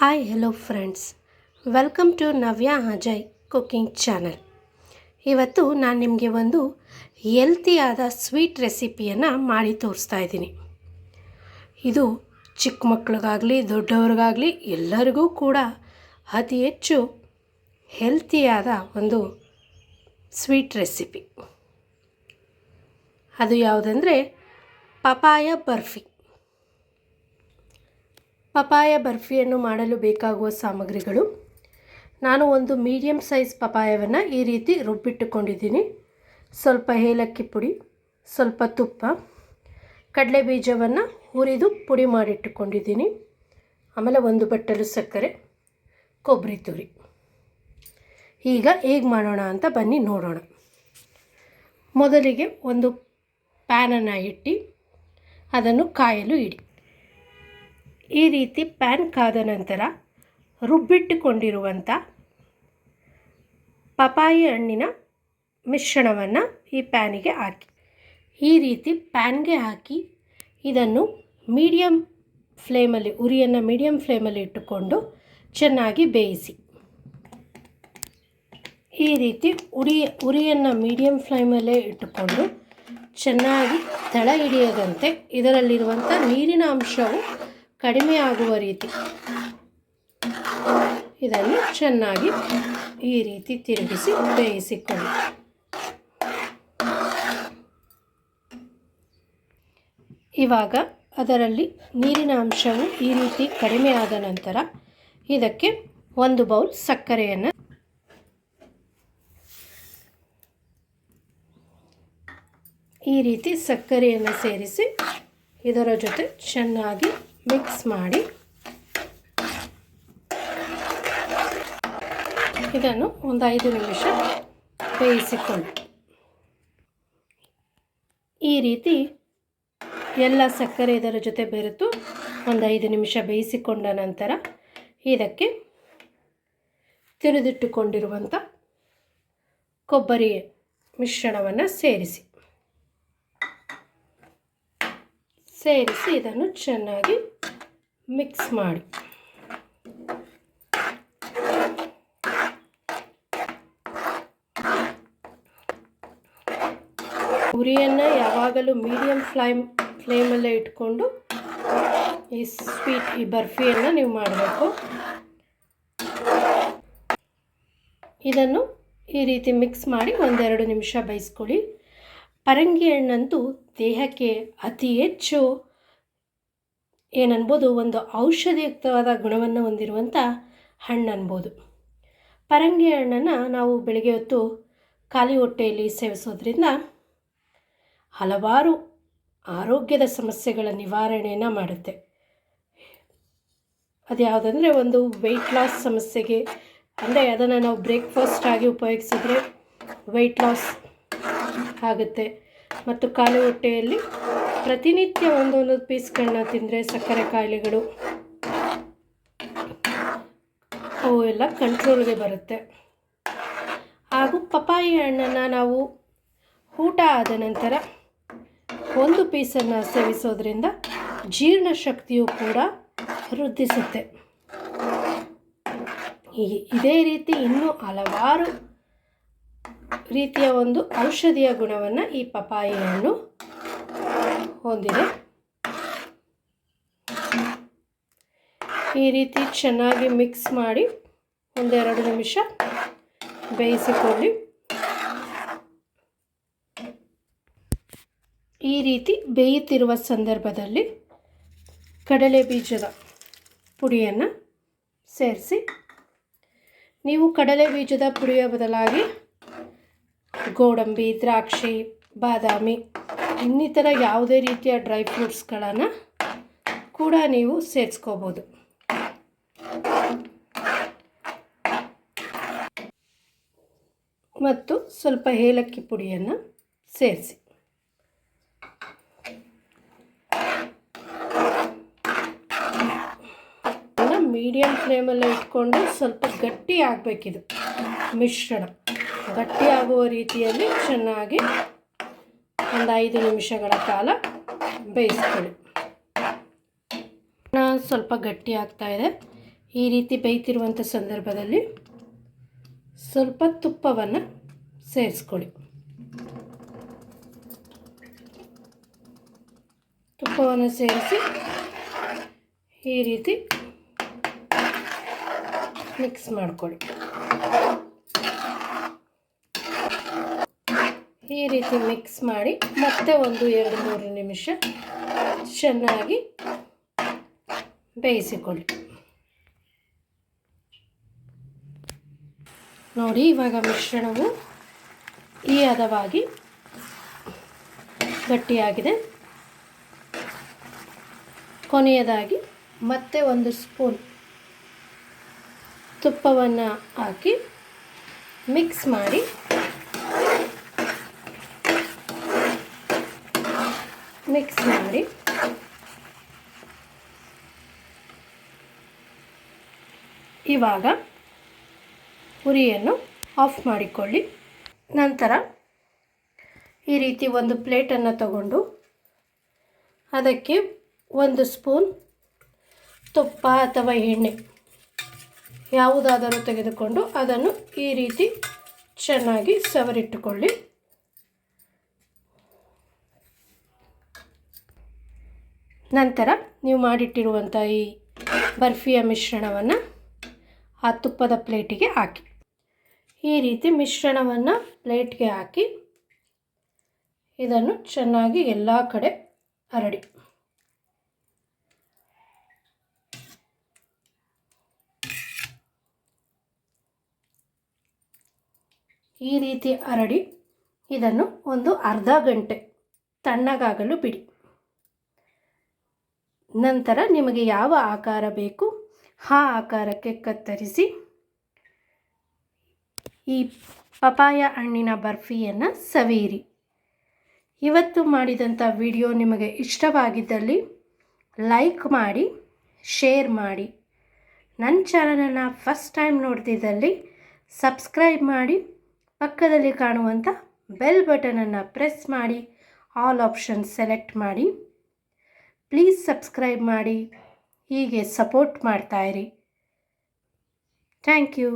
Hi hello friends welcome to Navya Ajay cooking channel ಇವತ್ತು ನಾನು ನಿಮಗೆ ಒಂದು ಹೆಲ್ತಿಯಾದ ಸ್ವೀಟ್ ರೆಸಿಪಿಯನ್ನು ಮಾಡಿ ತೋರಿಸ್ತಾ ಇದ್ದೀನಿ. ಇದು ಚಿಕ್ಕ ಮಕ್ಳಿಗಾಗಲಿ, ದೊಡ್ಡವ್ರಿಗಾಗಲಿ ಎಲ್ಲರಿಗೂ ಕೂಡ ಅತಿ ಹೆಚ್ಚು ಹೆಲ್ತಿಯಾದ ಒಂದು ಸ್ವೀಟ್ ರೆಸಿಪಿ ಅದು ಯಾವುದಂದರೆ ಪಪಾಯ ಬರ್ಫಿ. ಪಪಾಯ ಬರ್ಫಿಯನ್ನು ಮಾಡಲು ಬೇಕಾಗುವ ಸಾಮಗ್ರಿಗಳು. ನಾನು ಒಂದು ಮೀಡಿಯಮ್ ಸೈಜ್ ಪಪಾಯವನ್ನು ಈ ರೀತಿ ರುಬ್ಬಿಟ್ಟುಕೊಂಡಿದ್ದೀನಿ. ಸ್ವಲ್ಪ ಏಲಕ್ಕಿ ಪುಡಿ, ಸ್ವಲ್ಪ ತುಪ್ಪ, ಕಡಲೆ ಬೀಜವನ್ನು ಹುರಿದು ಪುಡಿ ಮಾಡಿಟ್ಟುಕೊಂಡಿದ್ದೀನಿ. ಆಮೇಲೆ ಒಂದು ಬಟ್ಟಲು ಸಕ್ಕರೆ, ಕೊಬ್ಬರಿ ತುರಿ. ಈಗ ಹೇಗೆ ಮಾಡೋಣ ಅಂತ ಬನ್ನಿ ನೋಡೋಣ. ಮೊದಲಿಗೆ ಒಂದು ಪ್ಯಾನನ್ನು ಇಟ್ಟು ಅದನ್ನು ಕಾಯಲು ಇಡಿ. ಈ ರೀತಿ ಪ್ಯಾನ್ ಕಾದ ನಂತರ ರುಬ್ಬಿಟ್ಟುಕೊಂಡಿರುವಂಥ ಪಪಾಯಿ ಹಣ್ಣಿನ ಮಿಶ್ರಣವನ್ನು ಈ ಪ್ಯಾನಿಗೆ ಹಾಕಿ. ಈ ರೀತಿ ಪ್ಯಾನ್ಗೆ ಹಾಕಿ ಇದನ್ನು ಮೀಡಿಯಮ್ ಫ್ಲೇಮಲ್ಲಿ, ಉರಿಯನ್ನು ಮೀಡಿಯಮ್ ಫ್ಲೇಮಲ್ಲಿ ಇಟ್ಟುಕೊಂಡು ಚೆನ್ನಾಗಿ ಬೇಯಿಸಿ. ಈ ರೀತಿ ಉರಿ, ಉರಿಯನ್ನು ಮೀಡಿಯಮ್ ಫ್ಲೇಮಲ್ಲೇ ಇಟ್ಟುಕೊಂಡು ಚೆನ್ನಾಗಿ ತಳ ಹಿಡಿಯದಂತೆ ಇದರಲ್ಲಿರುವಂಥ ನೀರಿನ ಅಂಶವು ಕಡಿಮೆ ಆಗುವ ರೀತಿ. ಇದನ್ನು ಚೆನ್ನಾಗಿ ಈ ರೀತಿ ತಿರುಗಿಸಿ ಬೇಯಿಸಿಕೊಳ್ಳಿ. ಇವಾಗ ಅದರಲ್ಲಿ ನೀರಿನ ಅಂಶವು ಈ ರೀತಿ ಕಡಿಮೆ ಆದ ನಂತರ ಇದಕ್ಕೆ ಒಂದು ಬೌಲ್ ಸಕ್ಕರೆಯನ್ನು ಈ ರೀತಿ ಸಕ್ಕರೆಯನ್ನು ಸೇರಿಸಿ ಇದರ ಜೊತೆ ಚೆನ್ನಾಗಿ ಮಿಕ್ಸ್ ಮಾಡಿ ಇದನ್ನು ಒಂದು ಐದು ನಿಮಿಷ ಬೇಯಿಸಿಕೊಂಡು ಈ ರೀತಿ ಎಲ್ಲ ಸಕ್ಕರೆ ಇದರ ಜೊತೆ ಬೆರೆತು ಒಂದು ಐದು ನಿಮಿಷ ಬೇಯಿಸಿಕೊಂಡ ನಂತರ ಇದಕ್ಕೆ ತಿರಿದಿಟ್ಟುಕೊಂಡಿರುವಂಥ ಕೊಬ್ಬರಿ ಮಿಶ್ರಣವನ್ನು ಸೇರಿಸಿ. ಸೇರಿಸಿ ಇದನ್ನು ಚೆನ್ನಾಗಿ ಮಿಕ್ಸ್ ಮಾಡಿ. ಉರಿಯನ್ನು ಯಾವಾಗಲೂ ಮೀಡಿಯಮ್ ಫ್ಲೈಮ್, ಫ್ಲೇಮಲ್ಲೇ ಇಟ್ಕೊಂಡು ಈ ಸ್ವೀಟ್, ಈ ಬರ್ಫಿಯನ್ನು ನೀವು ಮಾಡಬೇಕು. ಇದನ್ನು ಈ ರೀತಿ ಮಿಕ್ಸ್ ಮಾಡಿ ಒಂದೆರಡು ನಿಮಿಷ ಬೇಯಿಸ್ಕೊಳ್ಳಿ ಪರಂಗಿ ಹಣ್ಣಂತೂ ದೇಹಕ್ಕೆ ಅತಿ ಹೆಚ್ಚು ಏನನ್ಬೋದು? ಒಂದು ಔಷಧಿಯುಕ್ತವಾದ ಗುಣವನ್ನು ಹೊಂದಿರುವಂಥ ಹಣ್ಣು ಅನ್ಬೋದು ಪರಂಗಿ ಹಣ್ಣನ್ನು ನಾವು ಬೆಳಗ್ಗೆ ಹೊತ್ತು ಖಾಲಿ ಹೊಟ್ಟೆಯಲ್ಲಿ ಸೇವಿಸೋದ್ರಿಂದ ಹಲವಾರು ಆರೋಗ್ಯದ ಸಮಸ್ಯೆಗಳ ನಿವಾರಣೆಯನ್ನು ಮಾಡುತ್ತೆ. ಅದು ಯಾವುದಂದರೆ ಒಂದು ವೆಯ್ಟ್ ಲಾಸ್ ಸಮಸ್ಯೆಗೆ, ಅಂದರೆ ಅದನ್ನು ನಾವು ಬ್ರೇಕ್ಫಾಸ್ಟ್ ಆಗಿ ಉಪಯೋಗಿಸಿದ್ರೆ ವೆಯ್ಟ್ ಲಾಸ್ ಆಗುತ್ತೆ. ಮತ್ತು ಖಾಲಿ ಹೊಟ್ಟೆಯಲ್ಲಿ ಪ್ರತಿನಿತ್ಯ ಒಂದೊಂದು ಪೀಸ್ಗಳನ್ನ ತಿಂದರೆ ಸಕ್ಕರೆ ಕಾಯಿಲೆಗಳು ಅವು ಎಲ್ಲ ಕಂಟ್ರೋಲ್ಗೆ ಬರುತ್ತೆ. ಹಾಗೂ ಪಪ್ಪಾಯಿ ಹಣ್ಣನ್ನು ನಾವು ಊಟ ಆದ ನಂತರ ಒಂದು ಪೀಸನ್ನು ಸೇವಿಸೋದ್ರಿಂದ ಜೀರ್ಣಶಕ್ತಿಯು ಕೂಡ ವೃದ್ಧಿಸುತ್ತೆ. ಇದೇ ರೀತಿ ಇನ್ನೂ ಹಲವಾರು ರೀತಿಯ ಒಂದು ಔಷಧಿಯ ಗುಣವನ್ನು ಈ ಪಪ್ಪಾಯಿ ಹಣ್ಣು ಹೊಂದಿದೆ ಈ ರೀತಿ ಚೆನ್ನಾಗಿ ಮಿಕ್ಸ್ ಮಾಡಿ ಒಂದೆರಡು ನಿಮಿಷ ಬೇಯಿಸಿಕೊಳ್ಳಿ. ಈ ರೀತಿ ಬೇಯುತ್ತಿರುವ ಸಂದರ್ಭದಲ್ಲಿ ಕಡಲೆ ಬೀಜದ ಪುಡಿಯನ್ನು ಸೇರಿಸಿ. ನೀವು ಕಡಲೆ ಬೀಜದ ಪುಡಿಯ ಬದಲಾಗಿ ಗೋಡಂಬಿ, ದ್ರಾಕ್ಷಿ, ಬಾದಾಮಿ ಇನ್ನಿತರ ಯಾವುದೇ ರೀತಿಯ ಡ್ರೈ ಫ್ರೂಟ್ಸ್ಗಳನ್ನು ಕೂಡ ನೀವು ಸೇರಿಸ್ಕೋಬೋದು. ಮತ್ತು ಸ್ವಲ್ಪ ಏಲಕ್ಕಿ ಪುಡಿಯನ್ನು ಸೇರಿಸಿ. ಮೀಡಿಯಮ್ ಫ್ಲೇಮಲ್ಲೇ ಇಟ್ಕೊಂಡು ಸ್ವಲ್ಪ ಗಟ್ಟಿ ಆಗಬೇಕಿದು. ಮಿಶ್ರಣ. ಗಟ್ಟಿ ಆಗುವ ರೀತಿಯಲ್ಲಿ ಚೆನ್ನಾಗಿ ಒಂದು ಐದು ನಿಮಿಷಗಳ ಕಾಲ ಬೇಯಿಸ್ಕೊಳ್ಳಿ. ಸ್ವಲ್ಪ ಗಟ್ಟಿ ಆಗ್ತಾ ಇದೆ. ಈ ರೀತಿ ಬೇಯ್ತಿರುವಂಥ ಸಂದರ್ಭದಲ್ಲಿ ಸ್ವಲ್ಪ ತುಪ್ಪವನ್ನು ಸೇರಿಸ್ಕೊಳ್ಳಿ. ತುಪ್ಪವನ್ನು ಸೇರಿಸಿ ಈ ರೀತಿ ಮಿಕ್ಸ್ ಮಾಡ್ಕೊಳ್ಳಿ. ಈ ರೀತಿ ಮಿಕ್ಸ್ ಮಾಡಿ ಮತ್ತೆ ಒಂದು ಎರಡು ಮೂರು ನಿಮಿಷ ಚೆನ್ನಾಗಿ ಬೇಯಿಸಿಕೊಳ್ಳಿ. ನೋಡಿ, ಇವಾಗ ಮಿಶ್ರಣವು ಈ ಹದವಾಗಿ ಗಟ್ಟಿಯಾಗಿದೆ. ಕೊನೆಯದಾಗಿ ಮತ್ತೆ ಒಂದು ಸ್ಪೂನ್ ತುಪ್ಪವನ್ನು ಹಾಕಿ ಮಿಕ್ಸ್ ಮಾಡಿ ಮಿಕ್ಸ್ ಮಾಡಿ. ಇವಾಗ ಉರಿಯನ್ನು ಆಫ್ ಮಾಡಿಕೊಳ್ಳಿ. ನಂತರ ಈ ರೀತಿ ಒಂದು ಪ್ಲೇಟನ್ನು ತಗೊಂಡು ಅದಕ್ಕೆ ಒಂದು ಸ್ಪೂನ್ ತುಪ್ಪ ಅಥವಾ ಎಣ್ಣೆ ಯಾವುದಾದರೂ ತೆಗೆದುಕೊಂಡು ಅದನ್ನು ಈ ರೀತಿ ಚೆನ್ನಾಗಿ ಸವರಿಟ್ಟುಕೊಳ್ಳಿ. ನಂತರ ನೀವು ಮಾಡಿಟ್ಟಿರುವಂಥ ಈ ಬರ್ಫಿಯ ಮಿಶ್ರಣವನ್ನು ಆ ತುಪ್ಪದ ಪ್ಲೇಟಿಗೆ ಹಾಕಿ. ಈ ರೀತಿ ಮಿಶ್ರಣವನ್ನು ಪ್ಲೇಟ್ಗೆ ಹಾಕಿ ಇದನ್ನು ಚೆನ್ನಾಗಿ ಎಲ್ಲ ಕಡೆ ಹರಡಿ. ಈ ರೀತಿ ಹರಡಿ ಇದನ್ನು ಒಂದು ಅರ್ಧ ಗಂಟೆ ತಣ್ಣಗಾಗಲು ಬಿಡಿ. ನಂತರ ನಿಮಗೆ ಯಾವ ಆಕಾರ ಬೇಕು? ಆ ಆಕಾರಕ್ಕೆ ಕತ್ತರಿಸಿ ಈ ಪಪಾಯ ಹಣ್ಣಿನ ಬರ್ಫಿಯನ್ನು ಸವಿಯಿರಿ ಇವತ್ತು ಮಾಡಿದಂಥ ವಿಡಿಯೋ ನಿಮಗೆ ಇಷ್ಟವಾಗಿದ್ದಲ್ಲಿ ಲೈಕ್ ಮಾಡಿ, ಶೇರ್ ಮಾಡಿ. ನನ್ನ ಚಾನಲನ್ನು ಫಸ್ಟ್ ಟೈಮ್ ನೋಡ್ತಿದ್ದಲ್ಲಿ ಸಬ್ಸ್ಕ್ರೈಬ್ ಮಾಡಿ, ಪಕ್ಕದಲ್ಲಿ ಕಾಣುವಂಥ ಬೆಲ್ ಬಟನನ್ನು ಪ್ರೆಸ್ ಮಾಡಿ, ಆಲ್ ಆಪ್ಷನ್ ಸೆಲೆಕ್ಟ್ ಮಾಡಿ. ಪ್ಲೀಸ್ ಸಬ್ಸ್ಕ್ರೈಬ್ ಮಾಡಿ ಹೀಗೆ ಸಪೋರ್ಟ್ ಮಾಡ್ತಾಯಿರಿ ಥ್ಯಾಂಕ್ ಯು.